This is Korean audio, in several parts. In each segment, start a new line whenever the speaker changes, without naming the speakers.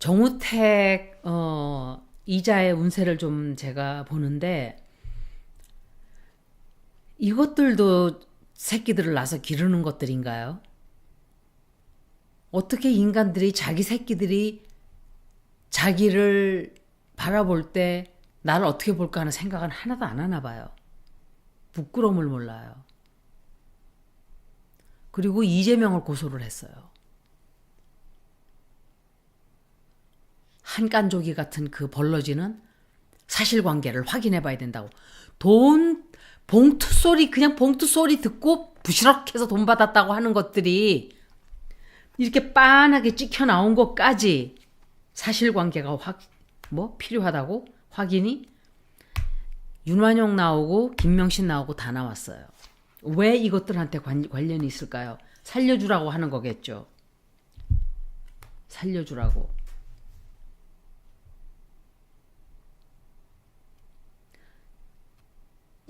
정우택 어, 이자의 운세를 좀 제가 보는데 이것들도 새끼들을 낳아서 기르는 것들인가요? 어떻게 인간들이 자기 새끼들이 자기를 바라볼 때 나를 어떻게 볼까 하는 생각은 하나도 안 하나 봐요. 부끄러움을 몰라요. 그리고 이재명을 고소를 했어요. 한간조기 같은 그 벌러지는 사실관계를 확인해 봐야 된다고. 돈, 봉투 소리, 그냥 봉투 소리 듣고 부시럭해서 돈 받았다고 하는 것들이 이렇게 빤하게 찍혀 나온 것까지 사실관계가 확, 뭐, 필요하다고? 확인이? 윤완용 나오고, 김명신 나오고 다 나왔어요. 왜 이것들한테 관, 관련이 있을까요? 살려주라고 하는 거겠죠. 살려주라고.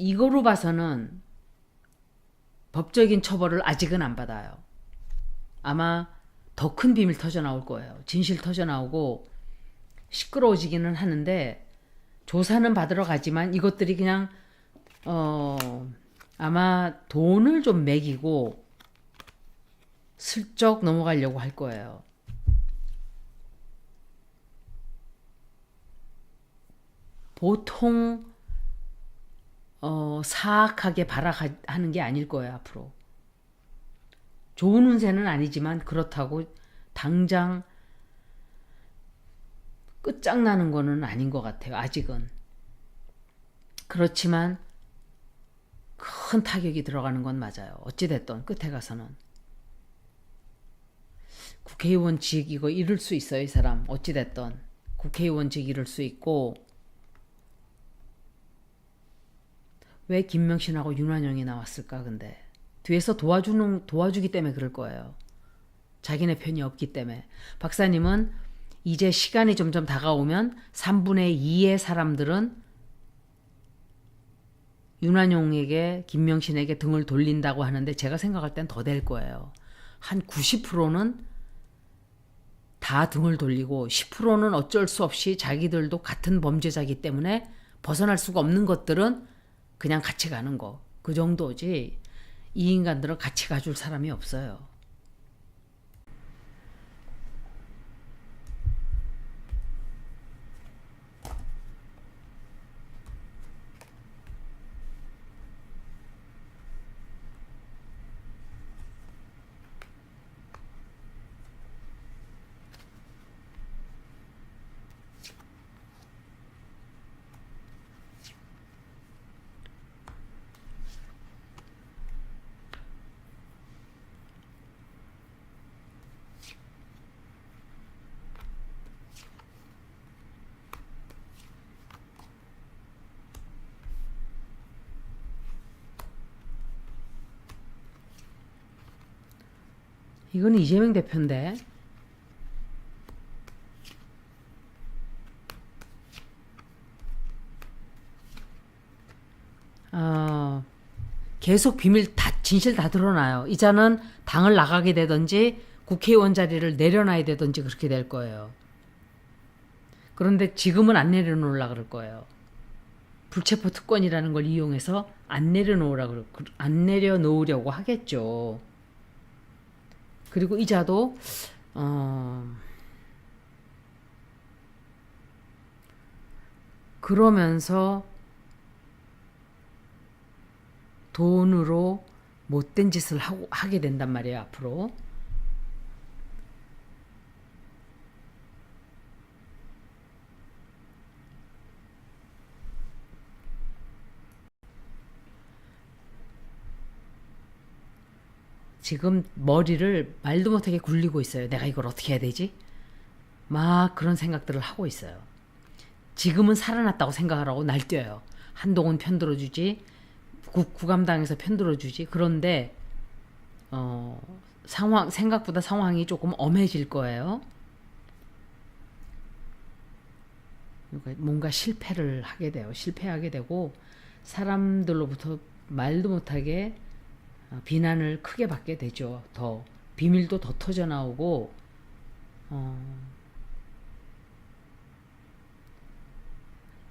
이거로 봐서는 법적인 처벌을 아직은 안 받아요. 아마 더 큰 비밀 터져 나올 거예요. 진실 터져 나오고 시끄러워지기는 하는데 조사는 받으러 가지만 이것들이 그냥 어 아마 돈을 좀 매기고 슬쩍 넘어가려고 할 거예요. 보통 어, 사악하게 발악하는 게 아닐 거예요, 앞으로. 좋은 운세는 아니지만 그렇다고 당장 끝장나는 거는 아닌 것 같아요, 아직은. 그렇지만 큰 타격이 들어가는 건 맞아요. 어찌됐든 끝에 가서는. 국회의원직 이거 잃을 수 있어요, 이 사람. 어찌됐든. 국회의원직 잃을 수 있고, 왜 김명신하고 윤환영이 나왔을까 근데 뒤에서 도와주는 도와주기 때문에 그럴 거예요. 자기네 편이 없기 때문에 박사님은 이제 시간이 점점 다가오면 3분의 2의 사람들은 윤환용에게 김명신에게 등을 돌린다고 하는데 제가 생각할 땐 더 될 거예요. 한 90%는 다 등을 돌리고 10%는 어쩔 수 없이 자기들도 같은 범죄자기 때문에 벗어날 수가 없는 것들은 그냥 같이 가는 거. 그 정도지. 이 인간들은 같이 가줄 사람이 없어요. 이거는 이재명 대표인데. 어, 계속 비밀 다 진실 다 드러나요. 이자는 당을 나가게 되든지 국회의원 자리를 내려놔야 되든지 그렇게 될 거예요. 그런데 지금은 안 내려놓으려 그럴 거예요. 불체포 특권이라는 걸 이용해서 안 내려놓으라 안 내려놓으려고 하겠죠. 그리고 이자도 어 그러면서 돈으로 못된 짓을 하고 하게 된단 말이에요 앞으로 지금 머리를 말도 못하게 굴리고 있어요. 내가 이걸 어떻게 해야 되지? 막 그런 생각들을 하고 있어요. 지금은 살아났다고 생각을 하고 날뛰어요. 한동훈 편들어주지, 국, 구감당에서 편들어주지. 그런데 어, 상황 생각보다 상황이 조금 엄해질 거예요. 그러니까 뭔가 실패를 하게 돼요. 실패하게 되고 사람들로부터 말도 못하게 어, 어, 비난을 크게 받게 되죠. 더 비밀도 더 터져 나오고 어,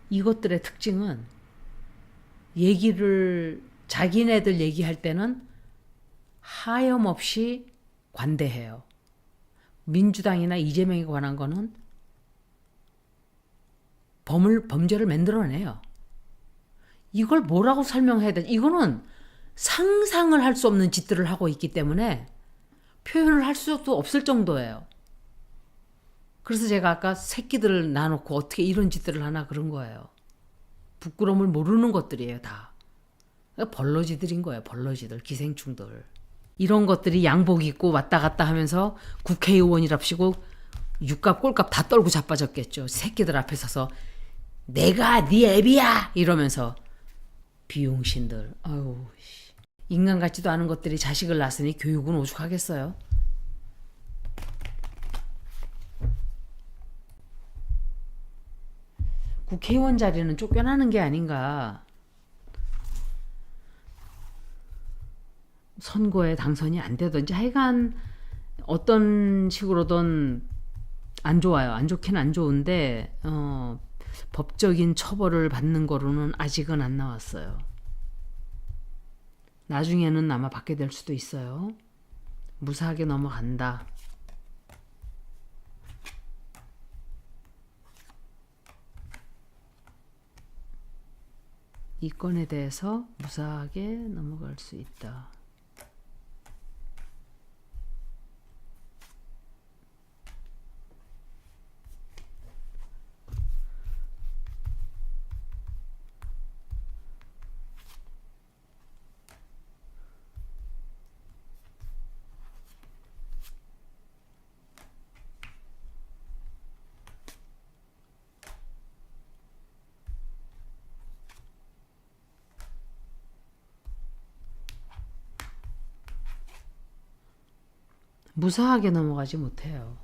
이것들의 특징은 얘기를 자기네들 얘기할 때는 하염없이 관대해요. 민주당이나 이재명에 관한 거는 범을 범죄를 만들어내요. 이걸 뭐라고 설명해야 돼? 이거는 상상을 할 수 없는 짓들을 하고 있기 때문에 표현을 할 수도 없을 정도예요. 그래서 제가 아까 새끼들을 놔놓고 어떻게 이런 짓들을 하나 그런 거예요. 부끄러움을 모르는 것들이에요, 다. 벌러지들인 거예요, 벌러지들, 기생충들. 이런 것들이 양복 입고 왔다 갔다 하면서 국회의원이랍시고 육값 꼴값 다 떨고 자빠졌겠죠. 새끼들 앞에 서서 내가 네 애비야 이러면서 비용신들. 아유, 씨. 인간 같지도 않은 것들이 자식을 낳았으니 교육은 오죽하겠어요. 국회의원 자리는 쫓겨나는 게 아닌가. 선거에 당선이 안 되든지 하여간 어떤 식으로든 안 좋아요. 안 좋긴 안 좋은데 어, 법적인 처벌을 받는 거로는 아직은 안 나왔어요. 나중에는 아마 받게 될 수도 있어요. 무사하게 넘어간다. 이 건에 대해서 무사하게 넘어갈 수 있다. 무사하게 넘어가지 못해요.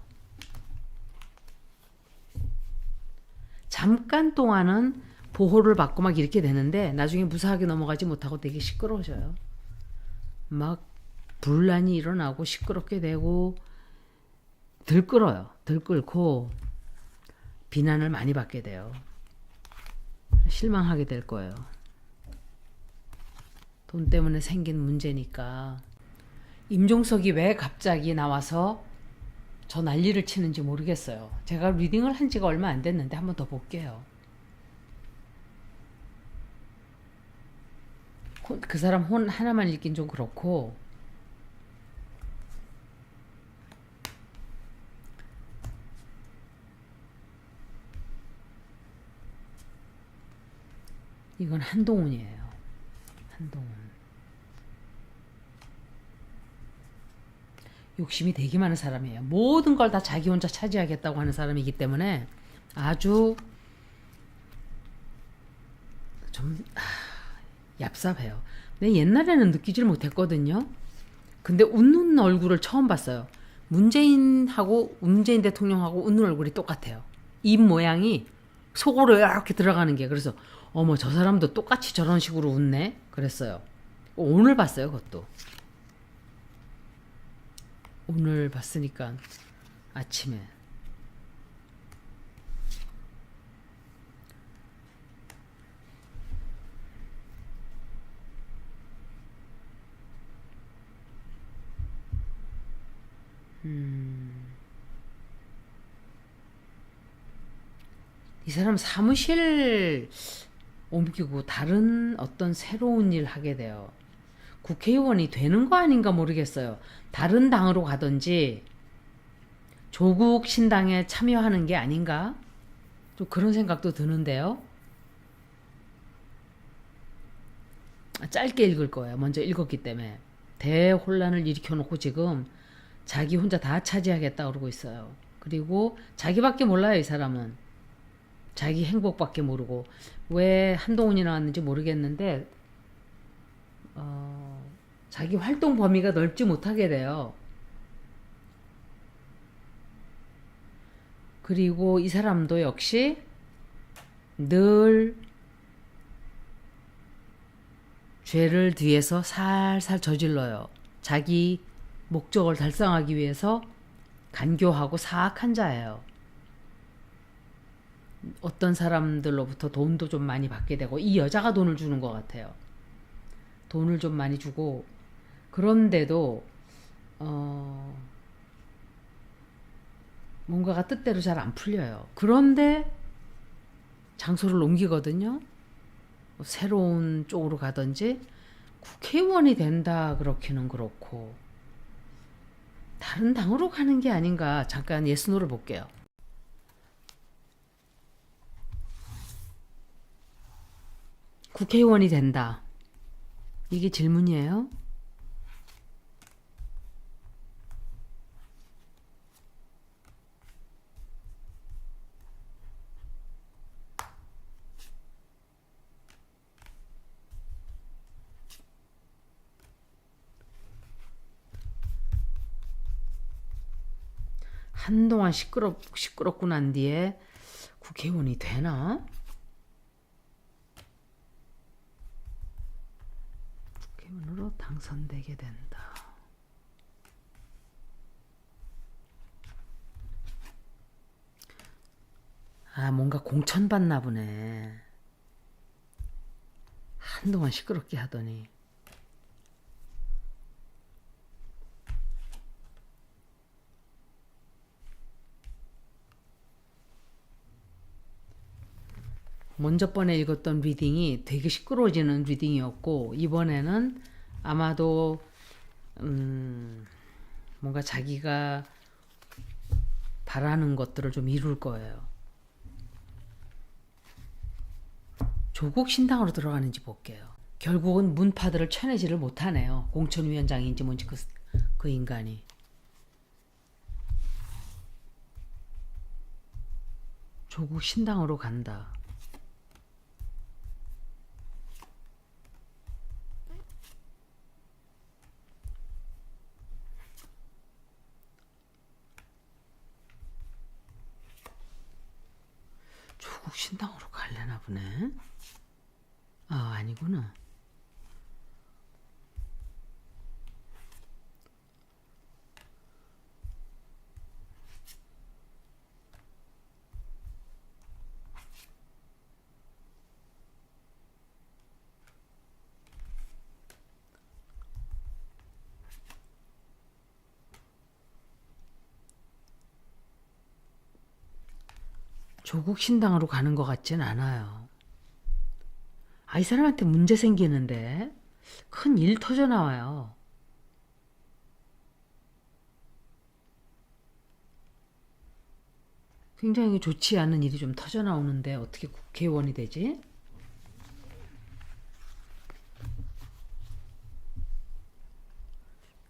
잠깐 동안은 보호를 받고 막 이렇게 되는데 나중에 무사하게 넘어가지 못하고 되게 시끄러워져요. 막 분란이 일어나고 시끄럽게 되고 들끓어요. 들끓고 비난을 많이 받게 돼요. 실망하게 될 거예요. 돈 때문에 생긴 문제니까. 임종석이 왜 갑자기 나와서 저 난리를 치는지 모르겠어요. 제가 리딩을 한 지가 얼마 안 됐는데 한번 더 볼게요. 혼- 그 사람 혼 하나만 읽긴 좀 그렇고 이건 한동훈이에요. 한동훈. 욕심이 되게 많은 사람이에요. 모든 걸 다 자기 혼자 차지하겠다고 하는 사람이기 때문에 아주 좀 아, 얍삽해요. 근데 옛날에는 느끼질 못했거든요. 근데 웃는 얼굴을 처음 봤어요. 문재인하고 문재인 대통령하고 웃는 얼굴이 똑같아요. 입 모양이 속으로 이렇게 들어가는 게 그래서 어머 저 사람도 똑같이 저런 식으로 웃네 그랬어요. 오늘 봤어요 그것도. 오늘 봤으니까 아침에 이 사람 사무실 옮기고 다른 어떤 새로운 일 하게 돼요. 국회의원이 되는 거 아닌가 모르겠어요. 다른 당으로 가든지 조국 신당에 참여하는 게 아닌가? 좀 그런 생각도 드는데요. 짧게 읽을 거예요. 먼저 읽었기 때문에. 대혼란을 일으켜놓고 지금 자기 혼자 다 차지하겠다 그러고 있어요. 그리고 자기밖에 몰라요, 이 사람은. 자기 행복밖에 모르고. 왜 한동훈이 나왔는지 모르겠는데, 어, 자기 활동 범위가 넓지 못하게 돼요. 그리고 이 사람도 역시 늘 죄를 뒤에서 살살 저질러요. 자기 목적을 달성하기 위해서 간교하고 사악한 자예요. 어떤 사람들로부터 돈도 좀 많이 받게 되고 이 여자가 돈을 주는 것 같아요. 돈을 좀 많이 주고 그런데도 어 뭔가가 뜻대로 잘 안 풀려요. 그런데 장소를 옮기거든요. 뭐 새로운 쪽으로 가든지 국회의원이 된다 그렇기는 그렇고 다른 당으로 가는 게 아닌가 잠깐 예스노를 볼게요. 국회의원이 된다. 이게 질문이에요? 한동안 시끄럽 시끄럽고 난 뒤에 국회의원이 되나? 당선되게 된다. 아, 뭔가 공천받나 보네. 한동안 시끄럽게 하더니. 먼저 번에 읽었던 리딩이 되게 시끄러워지는 리딩이었고 이번에는 아마도 음 뭔가 자기가 바라는 것들을 좀 이룰 거예요. 조국 신당으로 들어가는지 볼게요. 결국은 문파들을 쳐내지를 못하네요. 공천위원장인지 뭔지 그, 그 인간이. 조국 신당으로 간다. 조국 신당으로 갈려나 보네. 아, 아니구나. 조국 신당으로 가는 것 같진 않아요. 아, 이 사람한테 문제 생기는데 큰 일 터져 나와요. 굉장히 좋지 않은 일이 좀 터져 나오는데 어떻게 국회의원이 되지?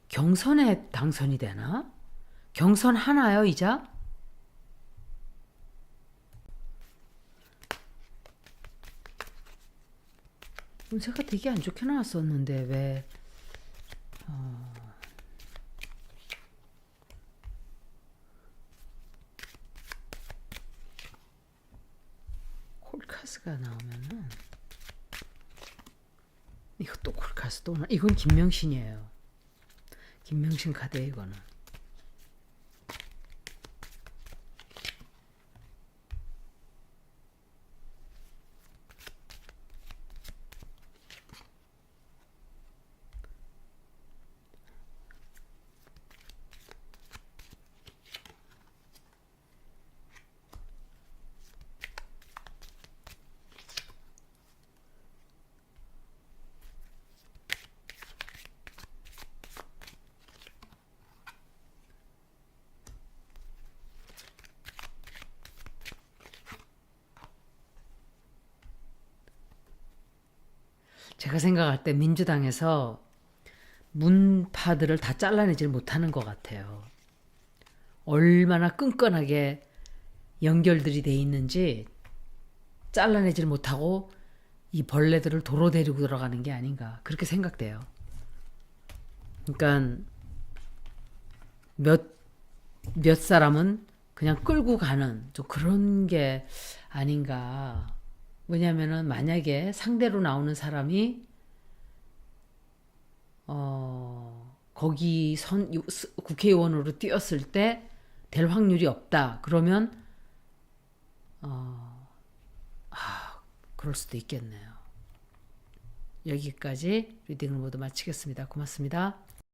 경선에 당선이 되나? 경선 하나요, 이자? 운세가 되게 안 좋게 나왔었는데 왜 어, 콜카스가 나오면은 이것도 콜카스 또 나- 이건 김명신이에요. 김명신 카드 이거는. 제가 생각할 때 민주당에서 문파들을 다 잘라내질 못하는 것 같아요. 얼마나 끈끈하게 연결들이 돼 있는지 잘라내질 못하고 이 벌레들을 도로 데리고 들어가는 게 아닌가 그렇게 생각돼요. 그러니까 몇, 몇 사람은 그냥 끌고 가는 좀 그런 게 아닌가. 왜냐면은 만약에 상대로 나오는 사람이 어 거기 선 국회의원으로 뛰었을 때 될 확률이 없다. 그러면 어 그럴 수도 있겠네요. 여기까지 리딩을 모두 마치겠습니다. 고맙습니다.